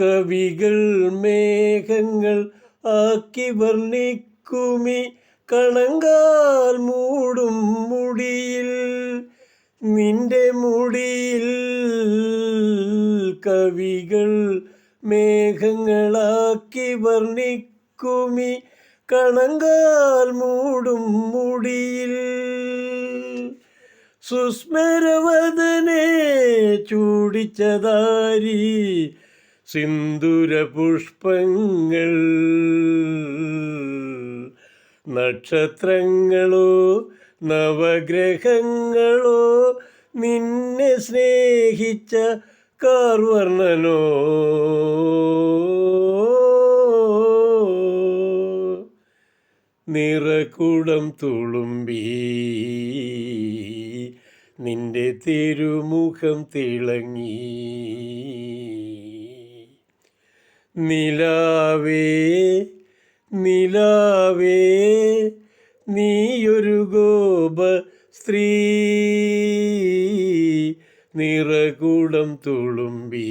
കവികൾ മേഘങ്ങൾ ആക്കി വർണിക്കുമി. കണങ്കാൽ മൂടും മുടിയിൽ നിന്റെ മുടിയിൽ കവികൾ മേഘങ്ങളാക്കി വർണിക്കുമി. കണങ്കാൽ മൂടും മുടിയിൽ സുസ്മരവദനെ ചൂടിച്ചതാരി. സിന്ദൂര പുഷ്പങ്ങൾ നക്ഷത്രങ്ങളോ നവഗ്രഹങ്ങളോ നിന്നെ സ്നേഹിച്ച കാർവർണനോ നിറക്കൂടം തുളുമ്പി നിന്റെ തിരുമുഖം തിളങ്ങി. നിലാവേ നിലാവേ നീയൊരു ഗോപ സ്ത്രീ നിറകുടം തുളുമ്പി.